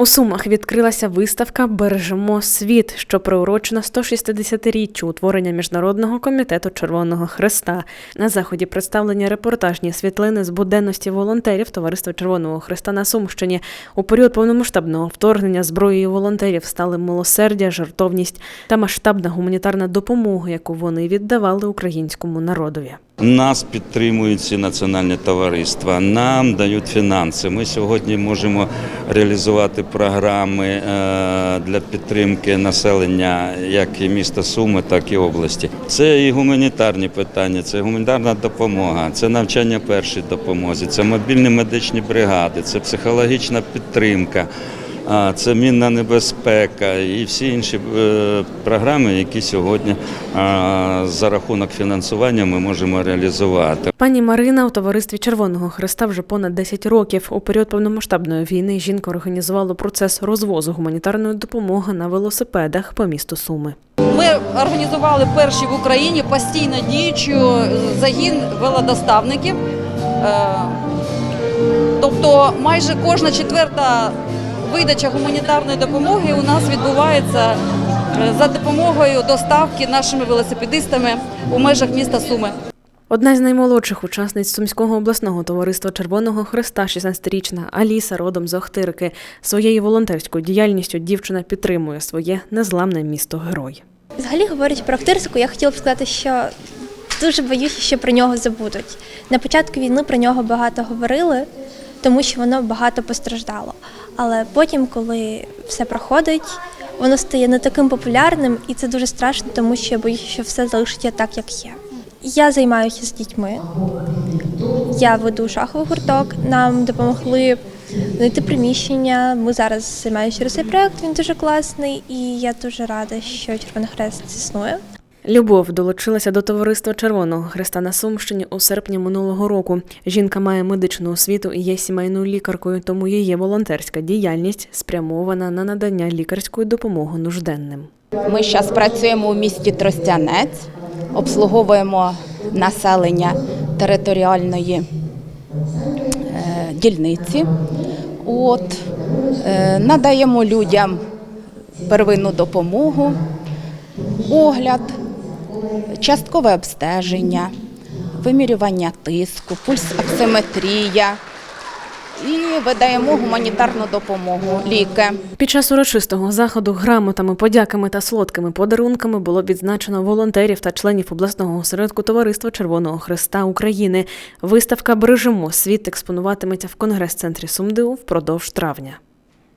У Сумах відкрилася виставка Бережемо світ, що приурочена 160-річчю утворення Міжнародного комітету Червоного Хреста. На заході представлені репортажні світлини з буденності волонтерів Товариства Червоного Хреста на Сумщині. У період повномасштабного вторгнення зброєю волонтерів стали милосердя, жертовність та масштабна гуманітарна допомога, яку вони віддавали українському народові. Нас підтримують ці національні товариства, нам дають фінанси. Ми сьогодні можемо реалізувати програми е, для підтримки населення як і міста Суми, так і області. Це і гуманітарні питання, це гуманітарна допомога, це навчання першій допомозі, це мобільні медичні бригади, це психологічна підтримка. А, Це мінна небезпека і всі інші е, програми, які сьогодні за рахунок фінансування ми можемо реалізувати. Пані Марина у товаристві Червоного Хреста вже понад 10 років. У період повномасштабної війни жінка організувала процес розвозу гуманітарної допомоги на велосипедах по місту Суми. Ми організували перший в Україні постійно діючу загін велодоставників. Е, Тобто майже кожна четверта видача гуманітарної допомоги у нас відбувається е, за допомогою доставки нашими велосипедистами у межах міста Суми. Одна з наймолодших учасниць Сумського обласного товариства Червоного Хреста, 16-річна Аліса, родом з Охтирки. Своєю волонтерською діяльністю дівчина підтримує своє незламне місто герой. Взагалі говорять про Охтирську, я хотіла б сказати, що дуже боюся, що про нього забудуть. На початку війни про нього багато говорили, тому що воно багато постраждало. Але потім, коли все проходить, воно стає не таким популярним, і це дуже страшно, тому що я боюся, що все залишиться так, як є. Я займаюся з дітьми. Я веду шаховий гурток. Нам допомогли знайти приміщення. Ми зараз займаємося через цей проект. Він дуже класний, і я дуже рада, що Червоний Хрест існує. Любов долучилася до товариства Червоного Хреста на Сумщині у серпні минулого року. Жінка має медичну освіту і є сімейною лікаркою, тому її волонтерська діяльність спрямована на надання лікарської допомоги нужденним. Ми зараз працюємо у місті Тростянець, обслуговуємо населення територіальної е, дільниці. От, е, надаємо людям первинну допомогу, огляд, часткове обстеження, вимірювання тиску, пульсоксиметрія і видаємо гуманітарну допомогу, ліки. Під час урочистого заходу грамотами, подяками та солодкими подарунками було відзначено волонтерів та членів обласного осередку Товариства Червоного Хреста України. Виставка Бережемо світ експонуватиметься в конгрес-центрі СумДУ впродовж травня.